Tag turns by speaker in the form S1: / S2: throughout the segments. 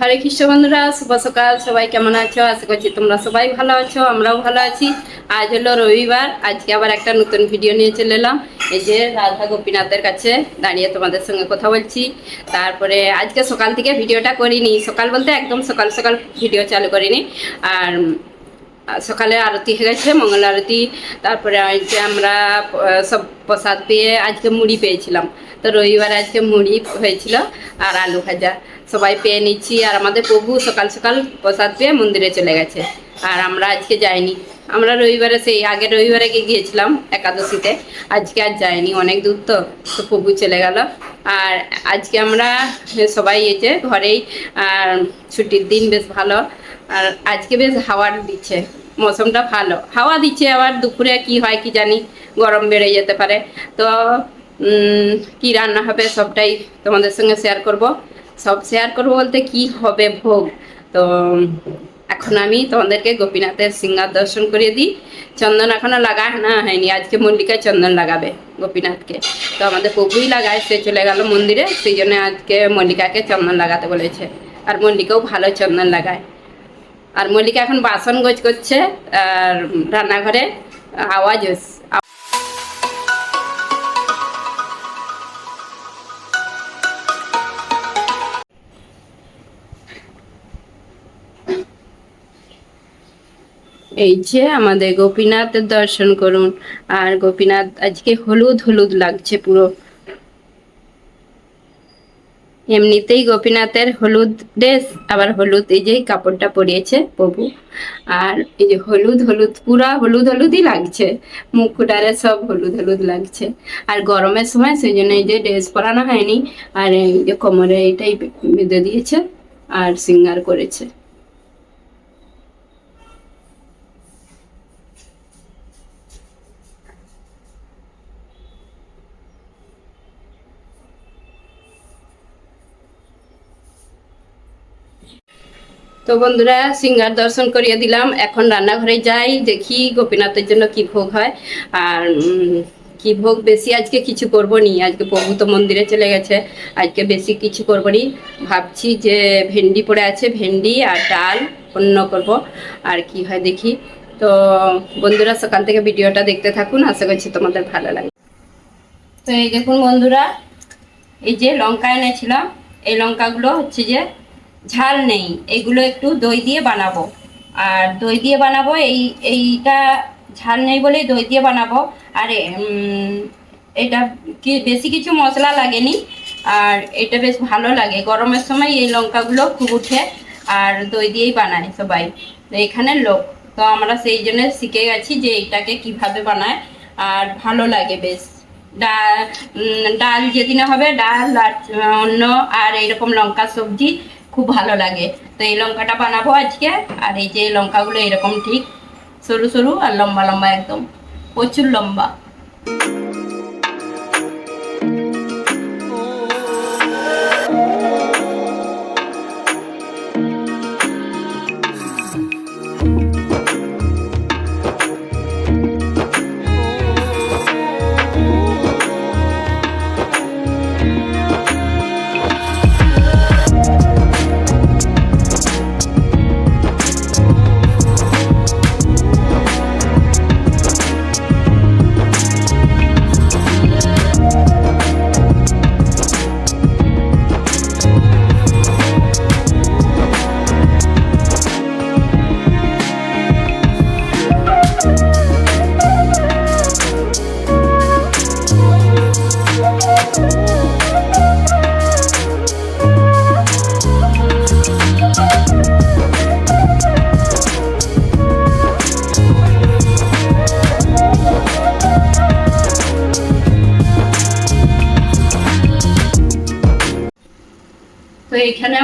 S1: হরে কৃষ্ণ বন্ধুরা, শুভ সকাল। সবাই কেমন আছো? আশা করছি তোমরা সবাই ভালো আছো, আমরাও ভালো আছি। আজ হলো রবিবার, আজকে আবার একটা নতুন ভিডিও নিয়ে চলে এলাম। এই যে রাধা গোপীনাথের কাছে দাঁড়িয়ে তোমাদের সঙ্গে কথা বলছি। তারপরে আজকে সকাল থেকে ভিডিওটা করিনি। সকাল বলতে একদম সকাল সকাল ভিডিও চালু করিনি। আর সকালে আরতি হয়ে গেছে, মঙ্গল আরতি, তারপরে আজকে আমরা সব প্রসাদ পেয়ে আজকে মুড়ি পেয়েছিলাম। তো রবিবার আজকে মুড়ি হয়েছিল আর আলু ভাজা। সবাই পেয়ে নিচ্ছি আর আমাদের প্রভু সকাল সকাল প্রসাদ পেয়ে মন্দিরে চলে গেছে। আর আমরা আজকে যাইনি। আমরা রবিবারে সেই, আগে রবিবারে গিয়ে গিয়েছিলাম একাদশীতে? আজকে আর যাইনি, অনেক দূর তো তো প্রভু চলে গেল। আর আজকে আমরা সবাই এসে ঘরেই, আর ছুটির দিন বেশ ভালো। আর আজকে বেশ হাওয়া দিচ্ছে, মৌসুমটা ভালো। হাওয়া দিচ্ছে আবার দুপুরে কি হয় কি জানি, গরম বেড়ে যেতে পারে। তো কি রান্না হবে সবটাই তোমাদের সঙ্গে শেয়ার করব। সব শেয়ার করব বলতে কি হবে ভোগ? তো, এখন আমি তোমাদেরকে গোপীনাথের সিঙ্গার দর্শন করিয়ে দিই। চন্দন এখনও লাগানো হয়নি, আজকে মল্লিকায় চন্দন লাগাবে গোপীনাথকে। তো আমাদের প্রভুই লাগায়, সে চলে গেল মন্দিরে, সেই জন্য আজকে মল্লিকাকে চন্দন লাগাতে বলেছে। আর মল্লিকাও ভালো চন্দন লাগায়। আর মল্লিকা এখন বাসন গোজ করছে আর রান্নাঘরে আওয়াজ হচ্ছে। এই যে আমাদের গোপীনাথের দর্শন করুন। আর গোপীনাথ, আজকে হলুদ হলুদ লাগছে পুরো। এমনিতেই গোপীনাথের হলুদ ড্রেস, আবার হলুদ এই যে কাপড়টা পরিয়েছে প্রভু। আর এই যে হলুদ হলুদ, পুরা হলুদ হলুদই লাগছে মুখটারে সব হলুদ হলুদ লাগছে। আর গরমের সময় সেই জন্য এই যে ড্রেস পরানো হয়নি, আর এই যে কোমরে এইটাই বেঁধে দিয়েছে, আর সিঙ্গার করেছে। তো বন্ধুরা, সিঙ্গার দর্শন করিয়ে দিলাম। এখন রান্নাঘরে যাই, দেখি গোপীনাথের জন্য কি ভোগ হয়। আর কি ভোগ বেশি আজকে কিছু করব নি। আজকে প্রভু তো মন্দিরে চলে গেছে। আজকে বেশি কিছু করব নি। ভাবছি যে ভেন্ডি পড়ে আছে, ভেন্ডি আর ডাল অন্য করব। আর কি হয় দেখি। তো বন্ধুরা, সকাল থেকে ভিডিওটা দেখতে থাকুন। আশা করছি তোমাদের ভালো লাগে। তো এই দেখুন বন্ধুরা, এই যে লঙ্কা এনেছিলাম। এই লঙ্কাগুলো হচ্ছে যে ঝাল নেই, এগুলো একটু দই দিয়ে বানাবো। আর দই দিয়ে বানাবো, এই, এইটা ঝাল নেই বলেই দই দিয়ে বানাবো। আর এটা কি, বেশি কিছু মশলা লাগেনি। আর এটা বেশ ভালো লাগে। গরমের সময় এই লঙ্কাগুলো খুব উঠে, আর দই দিয়েই বানায় সবাই। তো এখানের লোক। তো আমরা সেই জন্য শিখে গেছি যে এইটাকে কীভাবে বানায়, আর ভালো লাগে বেশ। ডাল ডাল যেদিনে হবে, ডাল আর, অন্য আর এইরকম লঙ্কা সবজি খুব ভালো লাগে। তো এই লঙ্কাটা বানাবো আজকে। আর এই যে লঙ্কাগুলো এরকম ঠিক সরু সরু আর লম্বা লম্বা একদম। প্রচুর লম্বা।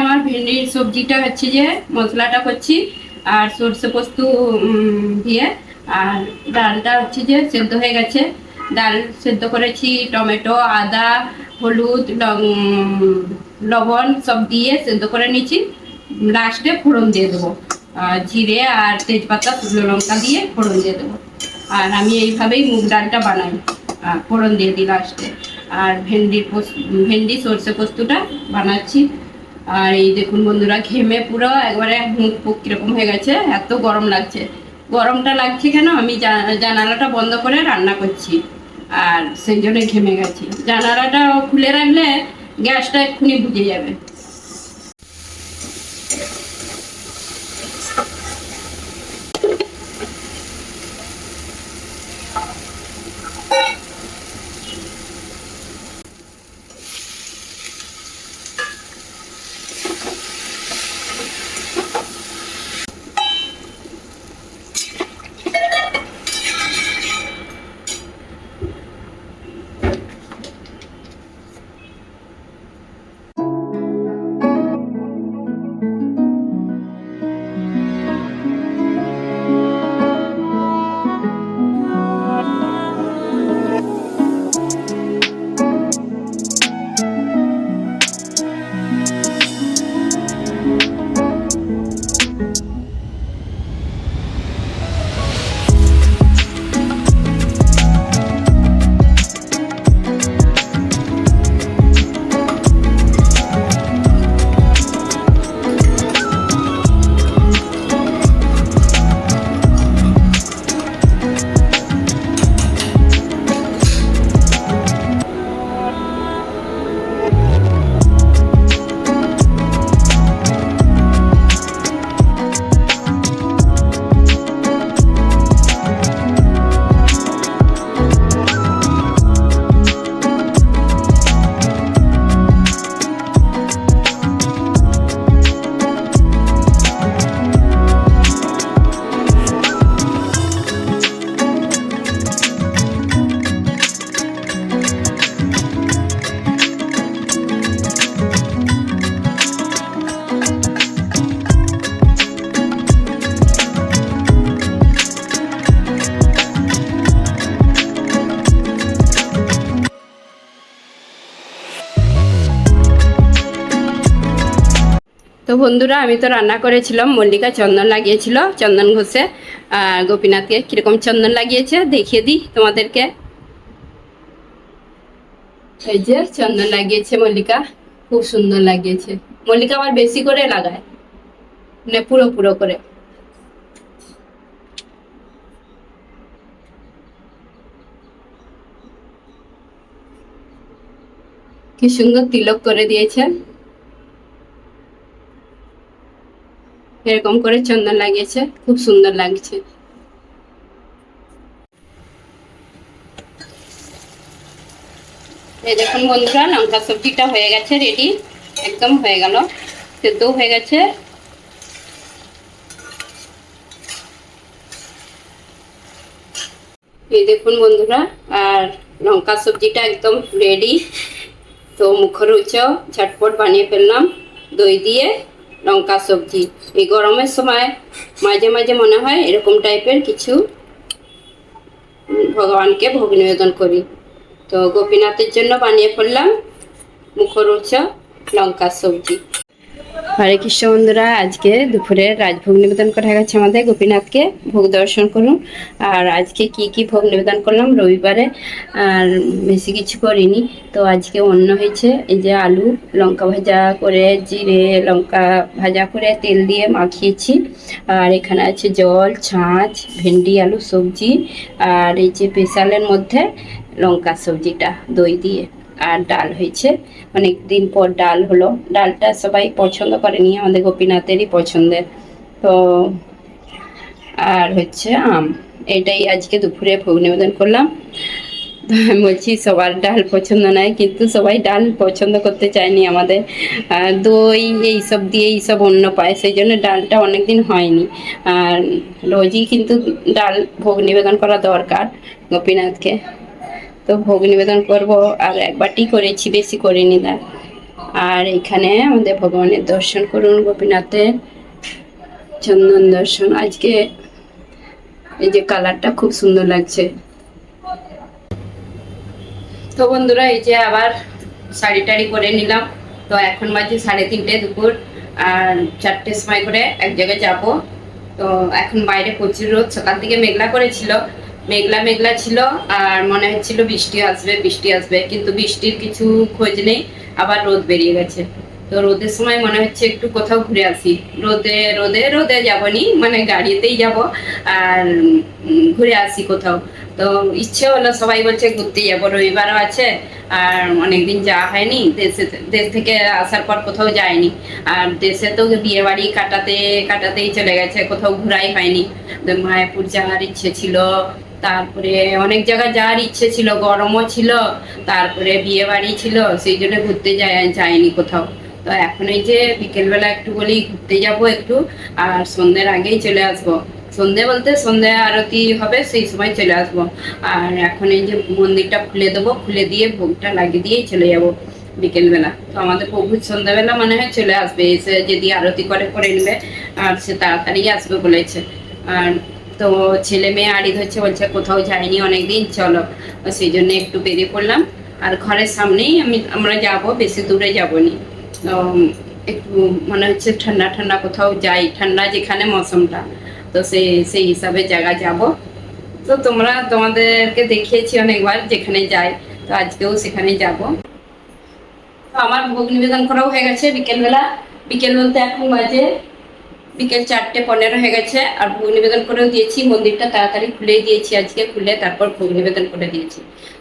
S1: আমার ভেন্ডির সবজিটা হচ্ছে যে মশলাটা করছি আর সর্ষে পোস্ত দিয়ে। আর ডালটা হচ্ছে যে সেদ্ধ হয়ে গেছে। ডাল সেদ্ধ করেছি টমেটো, আদা, হলুদ লবণ সব দিয়ে সেদ্ধ করে নিয়েছি। লাস্টে ফোড়ন দিয়ে দেবো। জিরে আর তেজপাতা, শুকনো লঙ্কা দিয়ে ফোড়ন দিয়ে দেবো। আর আমি এইভাবেই মুগ ডালটা বানাই ফোড়ন দিয়ে দিই লাস্টে। আর ভেন্ডির পোস্ত, ভেন্ডি সর্ষে পোস্তটা বানাচ্ছি। আর এই দেখুন বন্ধুরা, ঘেমে পুরো একবারে মুখ পুক কীরকম হয়ে গেছে, এত গরম লাগছে। গরমটা লাগছে কেন? আমি জানালাটা বন্ধ করে রান্না করছি, আর সেই জন্য ঘেমে গেছি। জানালাটা খুলে রাখলে গ্যাসটা এক্ষুনি বুঝে যাবে। তো বন্ধুরা, আমি তো রান্না করেছিলাম, মল্লিকা চন্দন লাগিয়েছিল, চন্দন ঘষে। গোপীনাথকে কীরকম চন্দন লাগিয়েছে, দেখিয়ে দিই তোমাদেরকে। এই যে চন্দন লাগিয়েছে মল্লিকা, খুব সুন্দর লাগিয়েছে। মল্লিকা আবার বেশি করে লাগায় মানে পুরো পুরো করে। কি সুন্দর তিলক করে দিয়েছে। এরকম করে চন্দন লাগিয়েছে, খুব সুন্দর লাগছে। এই দেখুন বন্ধুরা, লঙ্কা সবজিটা হয়ে গেছে রেডি একদম হয়ে গেল সেদ্ধ হয়ে গেছে। এই দেখুন বন্ধুরা, আর লঙ্কা সবজিটা একদম রেডি তো মুখরোচ ঝটপট বানিয়ে ফেললাম, দই দিয়ে। লঙ্কা, সবজি। এই গরমের সময় মাঝে মাঝে মনে হয় এরকম টাইপের কিছু ভগবানকে ভোগ নিবেদন করি। তো গোপীনাথের জন্য বানিয়ে ফেললাম মুখরোচ লঙ্কা, সবজি। হরে কৃষ্ণ বন্ধুরা, আজকে দুপুরে রাজভোগ নিবেদন করা গেছে আমাদের। গোপীনাথকে ভোগ দর্শন করুন। আর আজকে কি কি ভোগ নিবেদন করলাম? রবিবারে আর বেশি কিছু করিনি। তো আজকে অন্য হয়েছে, এই যে আলু, লঙ্কা ভাজা করে, জিরে, লঙ্কা ভাজা করে তেল দিয়ে মাখিয়েছি। আর এখানে আছে জল, ছাঁচ, ভেন্ডি, আলু, সবজি। আর এই যে স্পেশালের মধ্যে লঙ্কা সবজিটা, দই দিয়ে। আর ডাল হয়েছে। অনেক দিন পর ডাল হলো। ডালটা সবাই পছন্দ করেনি, আমাদের গোপীনাথেরই পছন্দের। তো, আর হচ্ছে আম। এটাই আজকে দুপুরে ভোগ নিবেদন করলাম। আমি বলছি, সবার ডাল পছন্দ নয় কিন্তু সবাই ডাল পছন্দ করতে চায়নি আমাদের। দই, এইসব দিয়ে এইসব অন্য পায়, সেই জন্য ডালটা অনেক দিন হয়নি। আর রোজই কিন্তু ডাল ভোগ নিবেদন করা দরকার গোপীনাথকে। তো ভোগ নিবেদন করব। আর একবারটি করেছি, বেশি করিনি না। আর এখানে আমাদের ভগবানের দর্শন করুন গোপীনাথের। চন্দন দর্শন। আজকে এই যে কালারটা খুব সুন্দর লাগছে। তো বন্ধুরা, এই যে আবার শাড়ি টাড়ি করে নিলাম। তো এখন বাজে সাড়ে তিনটে দুপুর। আর চারটের সময় করে এক জায়গায় যাব। তো এখন বাইরে প্রচুর রোদ। সকাল থেকে মেঘলা করেছিল। মেঘলা মেঘলা ছিল, আর মনে হচ্ছিল বৃষ্টি আসবে বৃষ্টি আসবে, কিন্তু বৃষ্টির কিছু খোঁজ নেই, আবার রোদ বেরিয়ে গেছে। তো রোদের সময় মনে হচ্ছে একটু কোথাও ঘুরে আসি। রোদে রোদে রোদে যাবনি মানে গাড়িতেই যাব, আর ঘুরে আসি কোথাও। তো ইচ্ছে হলো সবাই বলছে ঘুরতে যাব, রবিবারও আছে, আর অনেকদিন যাওয়া হয়নি, দেশে, দেশ থেকে আসার পর কোথাও যায়নি। আর দেশে তো বিয়ে বাড়ি কাটাতে, কাটাতেই চলে গেছে, কোথাও ঘোরাই হয়নি। মায়াপুর যাওয়ার ইচ্ছে ছিল তারপরে অনেক জায়গায় যাওয়ার ইচ্ছে ছিল, গরমও ছিল, তারপরে বিয়ে বাড়ি ছিল, সেই জন্য ঘুরতে যায় যায়নি কোথাও। তো এখন এই যে বিকেলবেলা একটু বলি ঘুরতে যাব একটু, আর সন্ধ্যের আগেই চলে আসব। সন্ধে বলতে সন্ধে আরতি হবে, সেই সময় চলে আসব। আর এখন এই যে মন্দিরটা খুলে দেবো, খুলে দিয়ে ভোগটা লাগিয়ে দিয়েই চলে যাব বিকেলবেলা। তো আমাদের প্রভু সন্ধ্যাবেলা মনে হয় চলে আসবে, এসে যদি আরতি করে করে নেবে, আর সে তাড়াতাড়ি আসবে বলেছে। আর তো ছেলে মেয়ে আড়ি ধরছে, বলছে কোথাও যায়নি অনেকদিন, চলো। সেই জন্য একটু বেরিয়ে পড়লাম। আর ঘরের সামনেই আমি, আমরা যাব, বেশি দূরে যাবনি। তো একটু মনে হচ্ছে ঠান্ডা ঠান্ডা কোথাও যাই, ঠান্ডা যেখানে মৌসুমটা। তো সেই সেই হিসাবে জায়গা যাব। তো তোমরা, তোমাদেরকে দেখিয়েছি অনেকবার যেখানে যাই, তো আজকেও সেখানে যাব। তো আমার ভোগ নিবেদন করাও হয়ে গেছে বিকেলবেলা। বিকেল বলতে এখন বাজে বিকেল চারটে পনেরো হয়ে গেছে, আর ভোগ নিবেদন করেও দিয়েছি। মন্দিরটা তাড়াতাড়ি খুলে দিয়েছি আজকে, খুলে তারপর ভোগ নিবেদন করে দিয়েছি।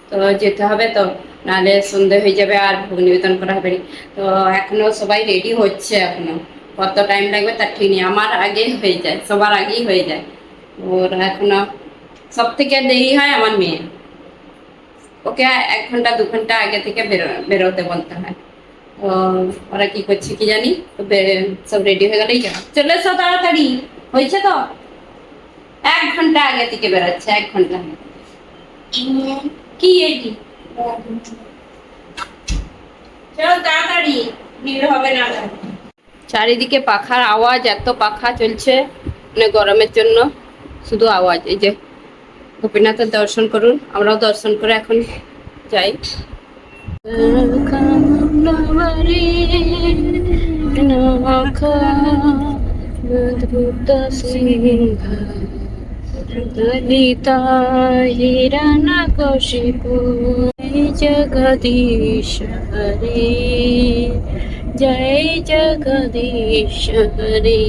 S1: তো যেতে হবে তো, নাহলে সন্ধে হয়ে যাবে আর ভোগ নিবেদন করা হবে। তো এখনও সবাই রেডি হচ্ছে এখনও। কত টাইম লাগবে তার ঠিক নেই। আমার আগে হয়ে যায়, সবার আগেই হয়ে যায়। ওর এখনও সব থেকে দেরি হয় আমার মেয়ে ওকে এক ঘণ্টা, দু ঘণ্টা আগে থেকে বেরো, বেরোতে বলতে হয়। ওরা কি করছে কি জানি? সব রেডি হয়ে গেলেই যাও চলে এসো তাড়াতাড়ি। হয়েছে তো? এক ঘণ্টা আগে থেকে বেরোচ্ছে, এক ঘণ্টা আগে। কি এইটি চলো তাড়াতাড়ি চারিদিকে পাখার আওয়াজ, এত পাখা চলছে মানে গরমের জন্য। শুধু আওয়াজ, এই যে গোপীনাথের দর্শন করুন, আমরাও দর্শন করে এখন যাই। হিরণ কশিপু জগদীশ হরে জয় জগদীশ হরে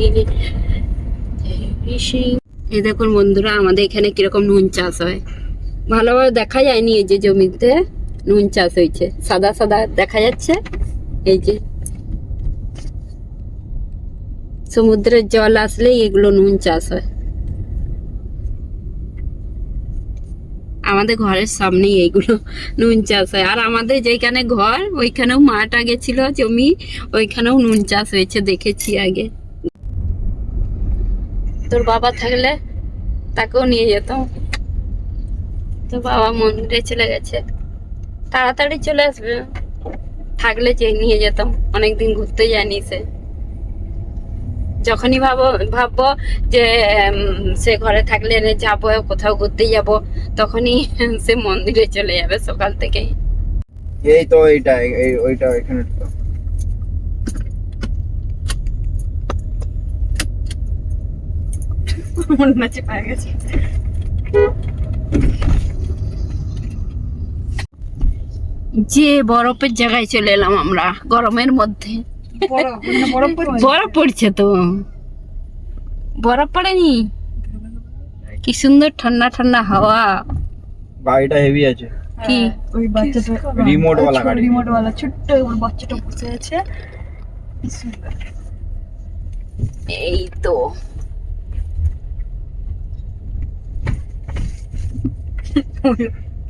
S1: এই দেখুন বন্ধুরা, আমাদের এখানে কীরকম নুন চাষ হয়। ভালোভাবে দেখা যায়নি এই যে জমিতে নুন চাষ হয়েছে। সাদা সাদা দেখা যাচ্ছে। এই সমুদ্রের জল আসলেই এগুলো নুন চাষ হয়। আমাদের ঘরের সামনেই এইগুলো নুন চাষ হয়। আর আমাদের যেখানে ঘর, ওইখানেও মাঠ আগে ছিল, জমি, ওইখানেও নুন চাষ হয়েছে, দেখেছি আগে। তোর বাবা থাকলে তাকেও নিয়ে যেতাম। তো বাবা মন্দিরে চলে গেছে। তাড়াতাড়ি চলে আসবে। থাকলে যে নিয়ে যেতাম। অনেকদিন ঘুরতে যায়নি সে। যখনই ভাবো ভাববো যে সে ঘরে থাকলে যাব কোথাও ঘুরতে যাব তখনই সে মন্দিরে চলে যাবে সকাল থেকেই।
S2: এই তো এইটা এই ওইটা এখানে।
S3: মনে হচ্ছে পায়ে গেছে।
S1: যে বরফের জায়গায় চলে এলাম আমরা গরমের মধ্যে।
S3: বরফ পড়ছে
S1: তো। বরফ পড়েনি? কি সুন্দর ঠান্ডা ঠান্ডা হাওয়া।
S2: গাড়িটা হেভি আছে।
S1: কি?
S3: হ্যাঁ, ওই বাচ্চাটা
S2: Remote ওয়ালা গাড়ি।
S3: রিমোট ওয়ালা ছোট্ট ওই বাচ্চাটা বসে আছে।
S1: এই তো।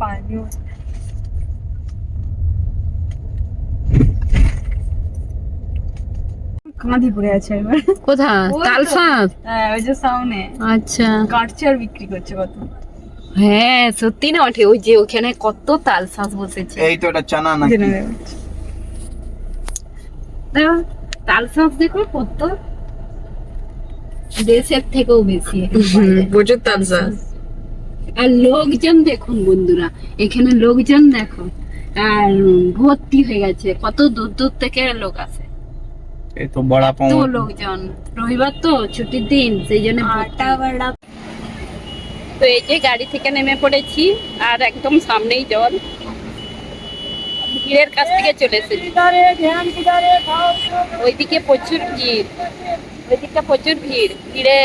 S3: পানিও কাঁধি পড়ে আছে এবার
S1: কোথায়?
S3: হ্যাঁ ওই যে সামনে।
S1: আচ্ছা।
S3: কাটছে আর বিক্রি করছে কত।
S1: হ্যাঁ সত্যি না ওঠে। ওই যে ওখানে কত তাল শাঁস বসেছে।
S2: এই তো এটা চানা নাকি?
S3: জেনে
S1: দেখো, তাল শাঁস দেখো কত। দেশের থেকেও বেশি
S3: প্রচুর তাজা
S1: আর লোকজন দেখুন বন্ধুরা এখানে লোকজন দেখো। আর ভর্তি হয়ে গেছে। কত দূর দূর থেকে লোক আসে।
S2: তো বড়া
S1: তো লোকজন রবিবার তো ছুটির দিন সেই জন্য ভর্তি।
S3: বড়া
S1: তো এই যে গাড়ি থেকে নেমে পড়েছি আর একদম সামনেই জল। ভিড়ের কাছ থেকে চলে এসেছি। ওইদিকে প্রচুর ভিড়। ওইদিকটা প্রচুর ভিড়। ভিড়ে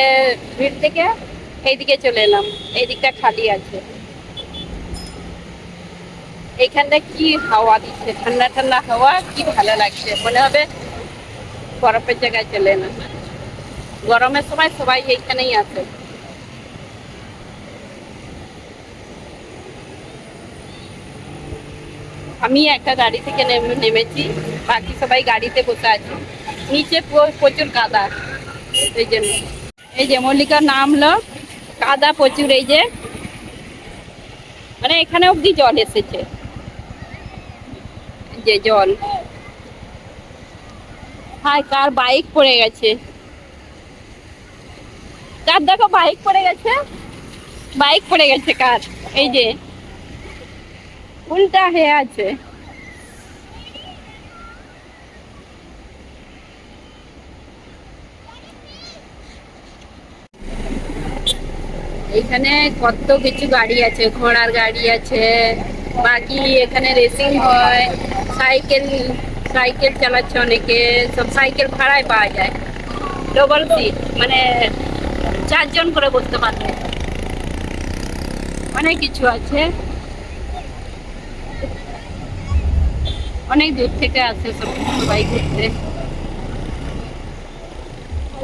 S1: ভিড় থেকে এইদিকে চলে এলাম। এই দিকটা খালি আছে। এইখানটা কি হাওয়া দিচ্ছে? ঠান্ডা ঠান্ডা হাওয়া কি ভালো লাগছে? মনে হবে বরফের জায়গায় চলে এলাম। গরমের সময় সবাই এইখানেই আছে। আমি একটা গাড়ি থেকে নেমেছি, বাকি সবাই গাড়িতে বসে আছে। নিচে প্রচুর কাদা, এই জন্য। এই যে মল্লিকার নামলো, কাদা প্রচুর এই যে। মানে এখানে অবধি জল এসেছে। যে জল। হাই কার বাইক পড়ে গেছে? কার দেখো বাইক পড়ে গেছে? বাইক পড়ে গেছে কার? এই যে, উল্টা হয়ে আছে। এখানে কত কিছু গাড়ি আছে, ঘোড়ার গাড়ি আছে, বাকি এখানে রেসিং হয় সাইকেল সাইকেল চালাচ্ছে অনেকে, সব সাইকেল ভাড়ায় পাওয়া যায়। ডবল সিট মানে চারজন করে বসতে পারবে। অনেক কিছু আছে। অনেক দূর থেকে আসে সব সবাই ঘুরতে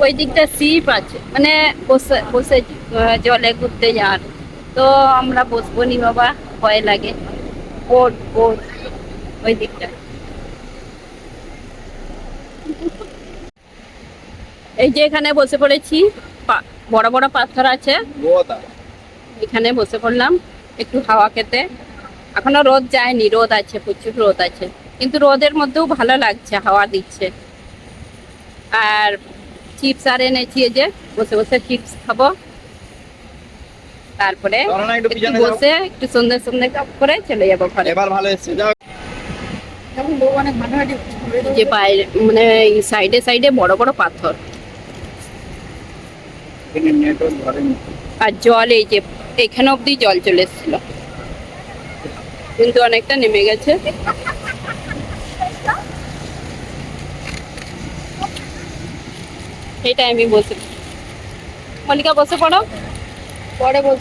S1: ওই দিকটা সিপ আছে। মানে বসে বসে জলে ঘুরতে যান তো আমরা বসবো নি বাবা, ভয় লাগে। বোট বোট, ওই দিকটা। এই যে এখানে বসে পড়েছি বড় বড় পাথর আছে। এখানে বসে পড়লাম একটু হাওয়া খেতে। এখনও রোদ যায়নি রোদ আছে প্রচুর রোদ আছে। কিন্তু রোদের মধ্যেও ভালো লাগছে হাওয়া দিচ্ছে। আর চিপস আর এনেছি এই যে বসে বসে চিপস খাব। তারপরে। বসে একটু সন্ধ্যে সন্ধ্যে কাপ করে চলে যাব ঘরে।
S2: এবার ভালো এসছে যাও।
S1: যে বাইরে মানে সাইডে সাইডে বড় বড় পাথর। আর জল এই যে, এখানে অবধি জল চলে এসেছিল। কিন্তু অনেকটা নেমে গেছে। এটা আমি বসে মল্লিকা, বসে পড়ো। পরে বস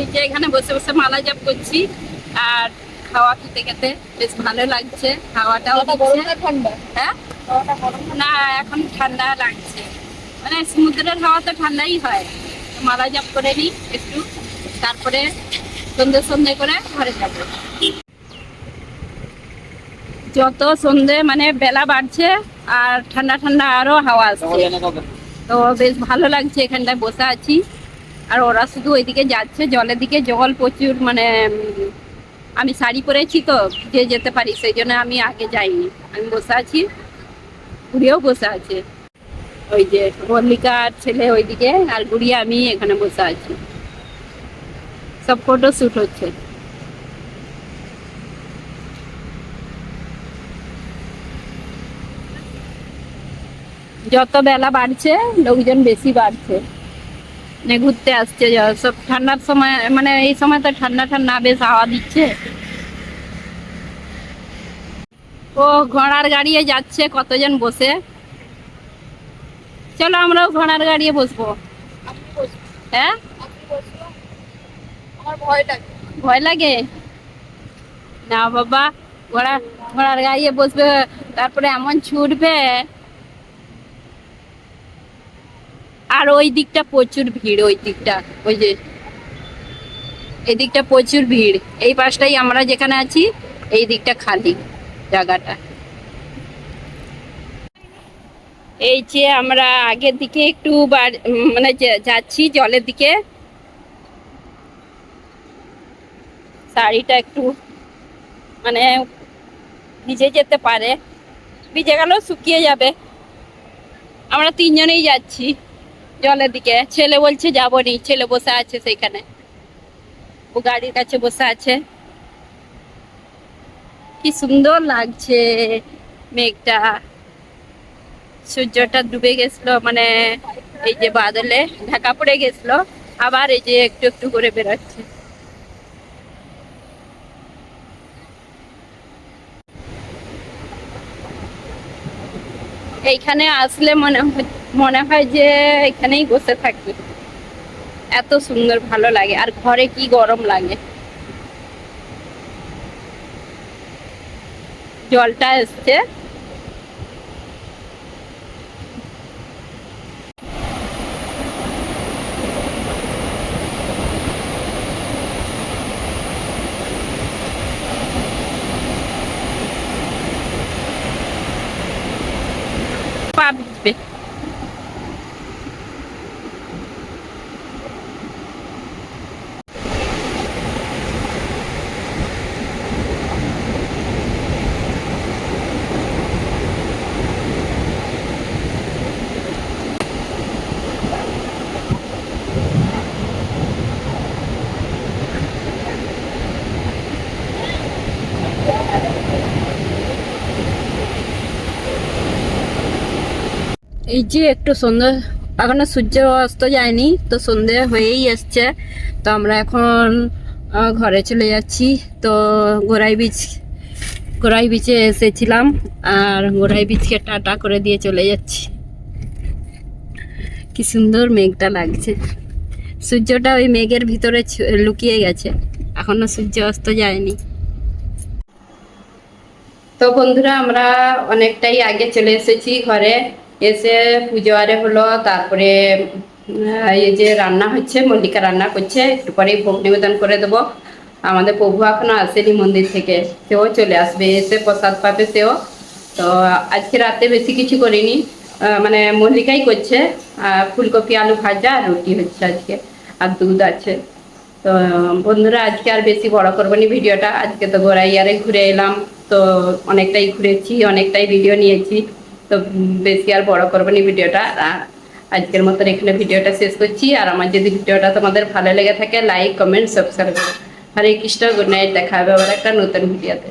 S1: এই যে এখানে বসে বসে মালা জাপ করছি আর খাওয়া খেতে খেতে বেশ ভালো লাগছে খাওয়াটাও
S3: ঠান্ডা?
S1: হ্যাঁ? না এখন ঠান্ডা লাগছে। মানে সমুদ্রের হাওয়া তো ঠান্ডাই হয়। তো মালা জাপ করে নিই একটু তারপরে সন্ধে সন্ধে করে ঘরে যাব। যত সন্ধে মানে বেলা বাড়ছে আর ঠান্ডা ঠান্ডা আরও হাওয়া আসছে। তো বেশ ভালো লাগছে এখানটায় বসে আছি। আর ওরা শুধু ওইদিকে যাচ্ছে, জলের দিকে জল প্রচুর মানে আমি শাড়ি পরেছি তো, যে যেতে পারি, সেই জন্য আমি আগে যাইনি। আমি বসে আছি গুড়িয়াও বসে আছে। ওই যে মল্লিকার ছেলে ওইদিকে, আর গুড়িয়া আমি এখানে বসে আছি। সব ফটো শ্যুট হচ্ছে। যত বেলা বাড়ছে, লোকজন বেশি বাড়ছে। ঘুরতে আসছে সব ঠান্ডার সময় মানে এই সময় তো ঠান্ডা ঠান্ডা, বেশ হাওয়া দিচ্ছে। ও ঘোড়ার গাড়িয়ে যাচ্ছে কতজন বসে? চলো আমরাও ঘোড়ার গাড়িয়ে বসবো। হ্যাঁ?
S3: ভয় লাগে
S1: ভয় লাগে? না বাবা, ঘোড়া, ঘোড়ার গাড়িয়ে বসবে, তারপরে এমন ছুটবে। আর ওই দিকটা প্রচুর ভিড়, ওই দিকটা, ওই যে এই দিকটা প্রচুর ভিড়। এই পাশটাই আমরা যেখানে আছি, এই দিকটা খালি জায়গাটা। এই যে আমরা আগের দিকে একটু মানে যাচ্ছি জলের দিকে। শাড়িটা একটু মানে ভিজে যেতে পারে। ভিজে গেলেও শুকিয়ে যাবে। আমরা তিনজনেই যাচ্ছি। জলের দিকে। ছেলে বলছে যাব নি ছেলে বসে আছে সেইখানে। ও গাড়ির কাছে বসে আছে। কি সুন্দর লাগছে মেঘটা। সূর্যটা ডুবে গেছিল মানে এই যে বাদলে ঢাকা পড়ে গেছিল, আবার এই যে একটু একটু করে বেরোচ্ছে। এইখানে আসলে মনে হয় মনে হয় যে এখানেই বসে থাকবে এত সুন্দর, ভালো লাগে। আর ঘরে কি গরম লাগে? জলটা এসছে। এই যে একটু সন্ধ্যা, এখনও সূর্য অস্ত যায়নি, তো সন্ধে হয়েই এসছে তো আমরা এখন ঘরে চলে যাচ্ছি। তো গোড়াই বীজ, গোড়াই বিচে এসেছিলাম, আর গোড়াই বীজকে টাটা করে দিয়ে চলে যাচ্ছি। কি সুন্দর মেঘটা লাগছে। সূর্যটা ওই মেঘের ভিতরে লুকিয়ে গেছে। এখনও সূর্য অস্ত যায়নি। তো বন্ধুরা, আমরা অনেকটাই আগে চলে এসেছি ঘরে। এসে পুজো আরে হলো, তারপরে এই যে রান্না হচ্ছে, মল্লিকা রান্না করছে, একটু পরেই ভোগ নিবেদন করে দেবো। আমাদের প্রভু এখনও আসেনি মন্দির থেকে, সেও চলে আসবে, এসে প্রসাদ পাবে সেও। তো আজকে রাতে বেশি কিছু করিনি মানে মল্লিকাই করছে ফুলকপি, আলু ভাজা, আর রুটি হচ্ছে আজকে, আর দুধ আছে। তো বন্ধুরা, আজকে আর বেশি বড় করব নি ভিডিওটা, আজকে তো গোড়াইয়ারে ঘুরে এলাম, তো অনেকটাই ঘুরেছি, অনেকটাই ভিডিও নিয়েছি। তো বেশি আর বড় করব নি ভিডিওটা। আর আজকের মতন এখানে ভিডিওটা শেষ করছি। আর আমার যদি ভিডিওটা তোমাদের ভালো লেগে থাকে like comment subscribe Hare Krishna good night দেখা হবে আবার একটা নতুন ভিডিওতে।